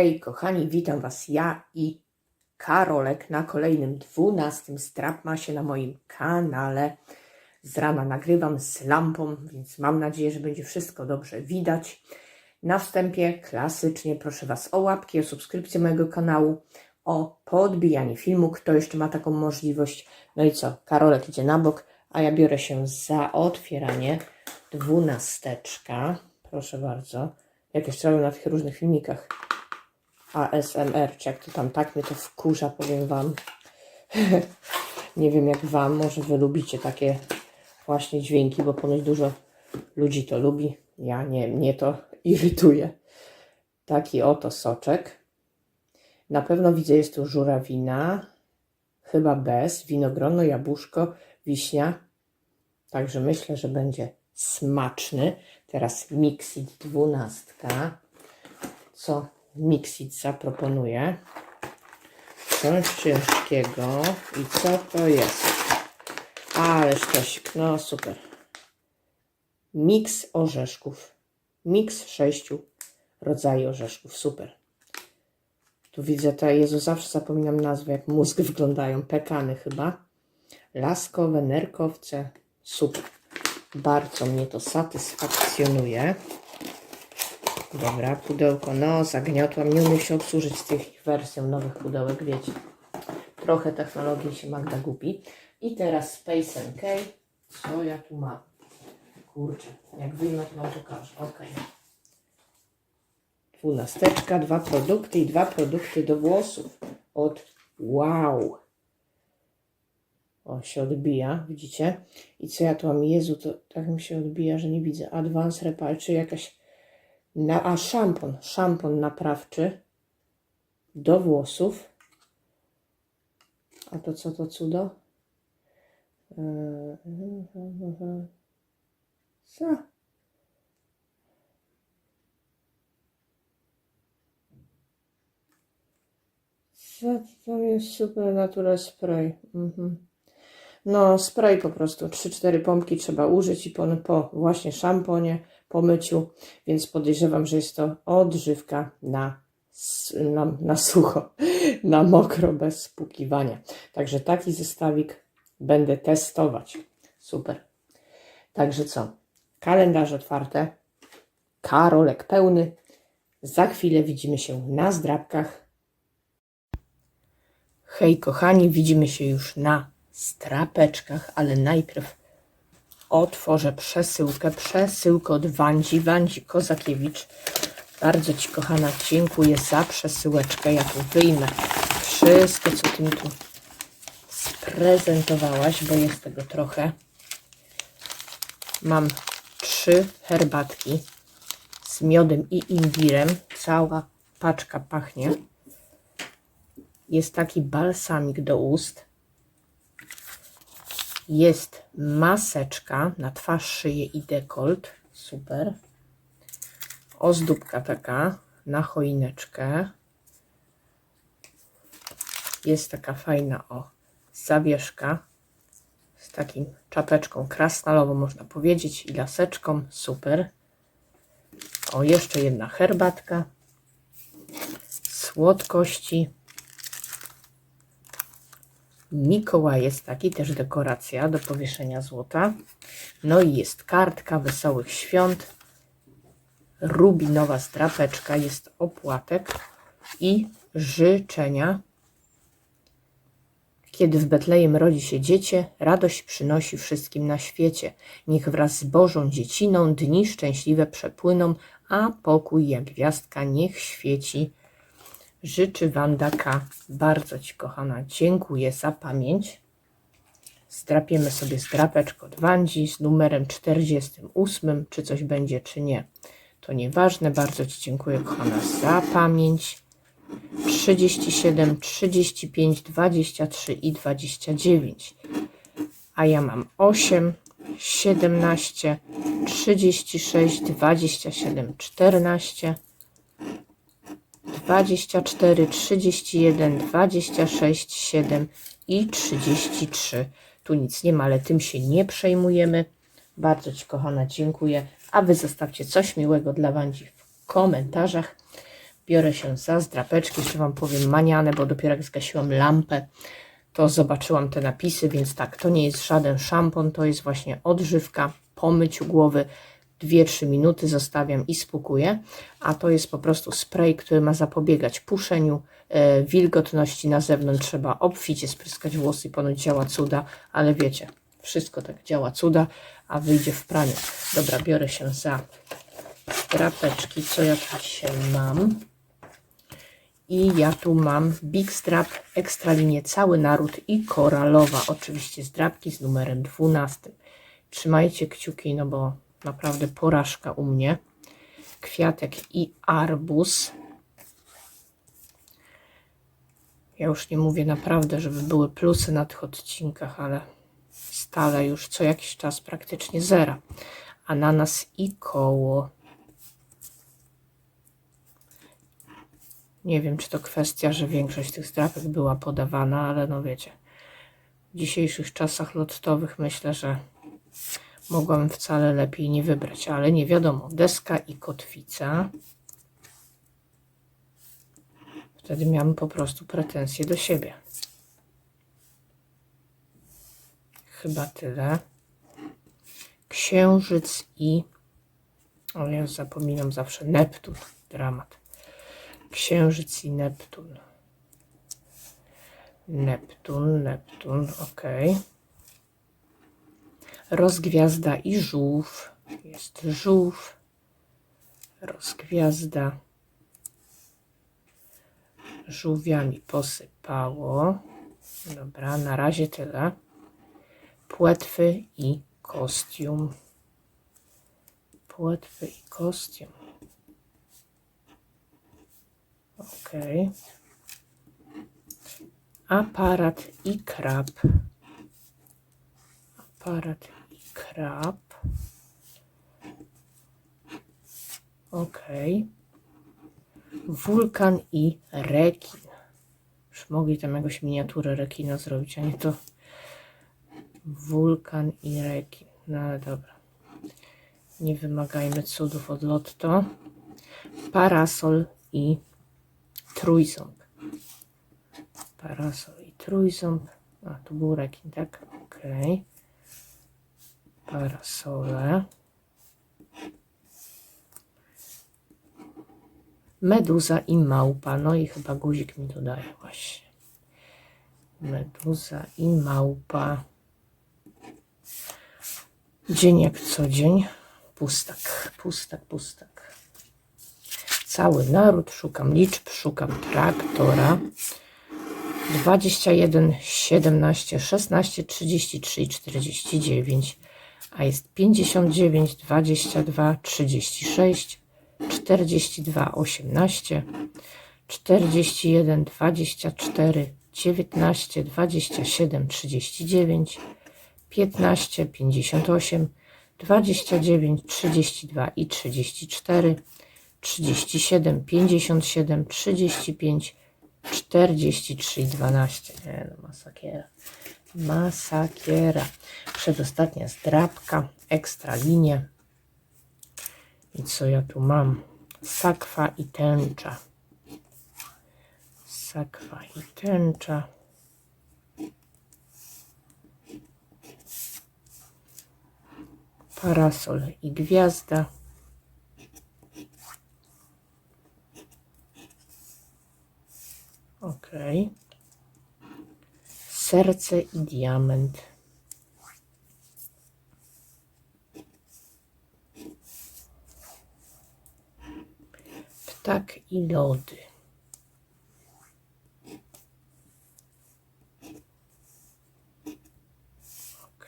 Hej kochani, witam Was ja i Karolek na kolejnym 12 Strapmasie na moim kanale. Z rana nagrywam z lampą, więc mam nadzieję, że będzie wszystko dobrze widać. Na wstępie klasycznie proszę Was o łapki, o subskrypcję mojego kanału, o podbijanie filmu, kto jeszcze ma taką możliwość. No i co, Karolek idzie na bok, a ja biorę się za otwieranie dwunasteczka. Proszę bardzo. Jak jeszcze robię na tych różnych filmikach. ASMR, czy jak to tam tak mnie to wkurza, powiem Wam. Nie wiem jak Wam, może Wy lubicie takie właśnie dźwięki, bo ponoć dużo ludzi to lubi. Ja nie, mnie to irytuje. Taki oto soczek. Na pewno widzę, jest tu żurawina, chyba bez, winogrono, jabłuszko, wiśnia. Także myślę, że będzie smaczny. Teraz Mixit 12. Co Mixit zaproponuje? Coś ciężkiego. I co to jest? Ależ tosik, no super. Miks orzeszków. Miks sześciu rodzajów orzeszków. Super. Tu widzę te, Jezu, zawsze zapominam nazwy, jak mózg wyglądają. Pekany chyba. Laskowe, nerkowce. Super. Bardzo mnie to satysfakcjonuje. Dobra, pudełko. No, zagniotłam. Nie umiem się obsłużyć z tych wersją nowych pudełek, wiecie. Trochę technologii się Magda gubi. I teraz Space NK. Co ja tu mam? Kurczę, jak wyjmę, to wam pokażę. Ok. Dwunasteczka, dwa produkty i dwa produkty do włosów. Od wow. O, się odbija, widzicie? I co ja tu mam? Jezu, to tak mi się odbija, że nie widzę. Advance Repal, czy jakaś... Na, a, szampon. Szampon naprawczy do włosów. A to co to cudo? Eee, Co? Co to jest super natural spray? Mhm. No, spray po prostu. 3-4 pompki trzeba użyć i po, po właśnie szamponie, po myciu, więc podejrzewam, że jest to odżywka na, na, na sucho, na mokro, bez spłukiwania. Także taki zestawik będę testować. Super. Także co? Kalendarz otwarte, Karolek pełny. Za chwilę widzimy się na zdrabkach. Hej kochani, widzimy się już na strapeczkach, ale najpierw otworzę przesyłkę. Przesyłkę od Wandzi, Wandzi Kozakiewicz. Bardzo Ci kochana dziękuję za przesyłeczkę. Ja tu wyjmę wszystko, co Ty mi tu sprezentowałaś, bo jest tego trochę. Mam trzy herbatki z miodem i imbirem. Cała paczka pachnie. Jest taki balsamik do ust. Jest maseczka na twarz, szyję i dekolt. Super. Ozdóbka taka na choineczkę. Jest taka fajna o zawieszka z takim czapeczką krasnalową można powiedzieć i laseczką. Super. O, jeszcze jedna herbatka. Słodkości. Mikołaj jest taki, też dekoracja do powieszenia złota. No i jest kartka Wesołych Świąt. Rubinowa strapeczka, jest opłatek i życzenia. Kiedy w Betlejem rodzi się dziecię, radość przynosi wszystkim na świecie. Niech wraz z Bożą dzieciną dni szczęśliwe przepłyną, a pokój jak gwiazdka niech świeci. Życzy Wanda K. Bardzo Ci, kochana, dziękuję za pamięć. Zdrapiemy sobie zdrapeczkę od Wandzi z numerem 48, czy coś będzie, czy nie. To nieważne, bardzo Ci dziękuję, kochana, za pamięć. 37, 35, 23 i 29. A ja mam 8, 17, 36, 27, 14. 24, 31, 26, 7 i 33. Tu nic nie ma, ale tym się nie przejmujemy. Bardzo Ci, kochana, dziękuję. A Wy zostawcie coś miłego dla Wandzi w komentarzach. biorę się za zdrapeczki. Jeszcze Wam powiem maniane, bo dopiero jak zgasiłam lampę, to zobaczyłam te napisy, więc tak, to nie jest żaden szampon, to jest właśnie odżywka po myciu głowy. 2-3 minuty zostawiam i spukuję, a to jest po prostu spray, który ma zapobiegać puszeniu, e, wilgotności na zewnątrz. Trzeba obficie spryskać włosy, i ponoć działa cuda, ale wiecie, wszystko tak działa cuda, a wyjdzie w praniu. Dobra, biorę się za drapeczki, co ja tu dzisiaj mam. I ja tu mam Big Strap, ekstra linię Cały Naród i Koralowa. Oczywiście zdrapki z numerem 12. Trzymajcie kciuki, no bo naprawdę porażka u mnie. Kwiatek i arbuz. Ja już nie mówię naprawdę, żeby były plusy na tych odcinkach, ale stale już co jakiś czas praktycznie zera. Ananas i koło. Nie wiem, czy to kwestia, że większość tych zdrapek była podawana, ale no wiecie, w dzisiejszych czasach lottowych myślę, że mogłam wcale lepiej nie wybrać, ale nie wiadomo. Deska i kotwica. Wtedy miałam po prostu pretensje do siebie. Chyba tyle. Księżyc i. O, ja zapominam zawsze. Neptun. Dramat. Księżyc i Neptun. Neptun, Neptun, ok. Rozgwiazda i żółw. Jest żółw. Rozgwiazda. Żółwiami posypało. Dobra, na razie tyle. Płetwy i kostium. Płetwy i kostium. Ok. Aparat i krab. Aparat krab. Ok. Wulkan i rekin. Już mogli tam jakąś miniaturę rekina zrobić, a nie to wulkan i rekin. No ale dobra. Nie wymagajmy cudów od lotto. Parasol i trójząb. Parasol i trójząb. A, tu był rekin, tak? Ok. Parasole. Meduza i małpa. No i chyba guzik mi dodaje właśnie. Meduza i małpa. Dzień jak co dzień. Pustak, pustak, pustak. Cały naród, szukam liczb, szukam traktora. 21, 17, 16, 33 i 49, a jest 59, 22, 36, 42, 18, 41, 24, 19, 27, 39, 15, 58, 29, 32 i 34, 37, 57, 35, 43 i 12. Nie no, masakiera. Masakiera. Przedostatnia zdrabka, ekstra linie. I co ja tu mam? Sakwa i tęcza. Sakwa i tęcza. Parasol i gwiazda. Ok. Serce i diament. Ptak i lody. Ok.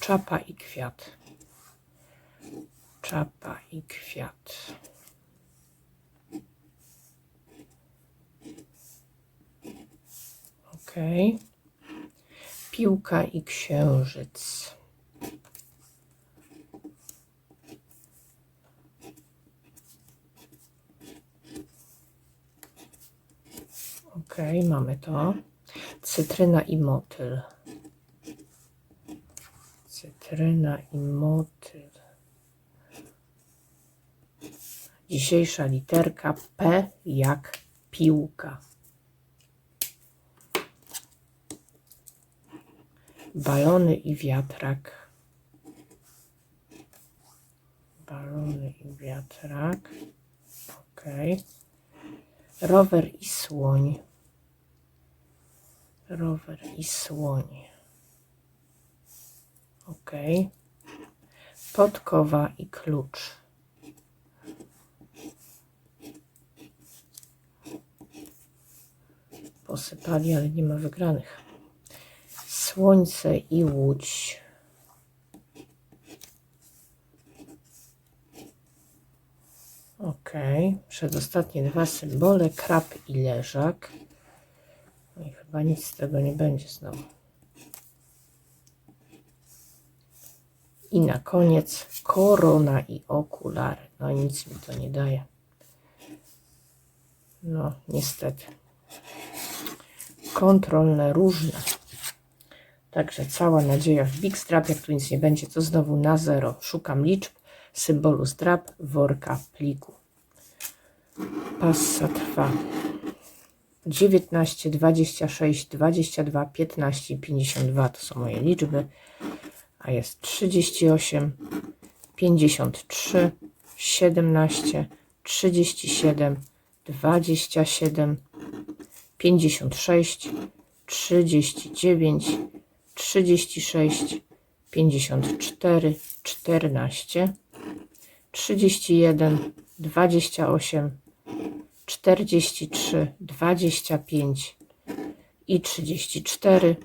Czapa i kwiat. Czapa i kwiat. Ok. Piłka i księżyc. Ok, mamy to. Cytryna i motyl. Cytryna i motyl. Dzisiejsza literka P jak piłka. Balony i wiatrak. Balony i wiatrak. Ok. Rower i słoń. Rower i słoń. Ok. Podkowa i klucz. Posypali, ale nie ma wygranych. Słońce i łódź. Ok. Przedostatnie dwa symbole. Krab i leżak. No i chyba nic z tego nie będzie znowu. I na koniec korona i okulary. No nic mi to nie daje. No, niestety. Kontrolne różne. Także cała nadzieja w Big Strap. Jak tu nic nie będzie, to znowu na zero. Szukam liczb, symbolu strap, worka, pliku. Passa trwa 19, 26, 22, 15 i 52 to są moje liczby, a jest 38, 53, 17, 37, 27, 56, 39, 36, 54, 14, 31, 28, 43, 25 i 34,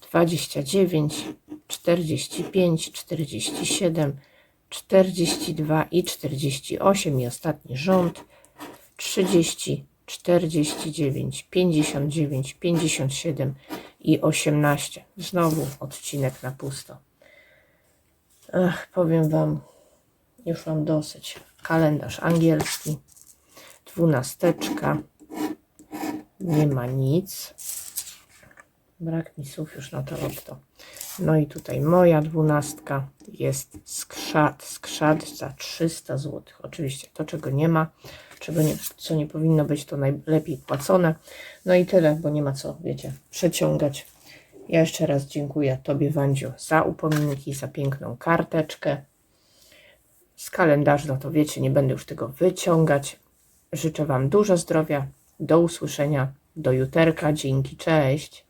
29, 45, 47, 42 i 48 i ostatni rząd 30, 49, 59, 57 i 18. Znowu odcinek na pusto. Ach, powiem Wam, już mam dosyć. Kalendarz angielski, dwunasteczka, nie ma nic. Brak mi słów już na to lotto. No i tutaj moja dwunastka jest skrzat, skrzat za 300 zł. Oczywiście to, czego nie ma, czego nie, co nie powinno być, to najlepiej płacone. No i tyle, bo nie ma co, wiecie, przeciągać. Ja jeszcze raz dziękuję Tobie, Wandziu, za upominki, za piękną karteczkę. Z kalendarza, no to wiecie, nie będę już tego wyciągać. Życzę Wam dużo zdrowia. Do usłyszenia. Do juterka. Dzięki. Cześć.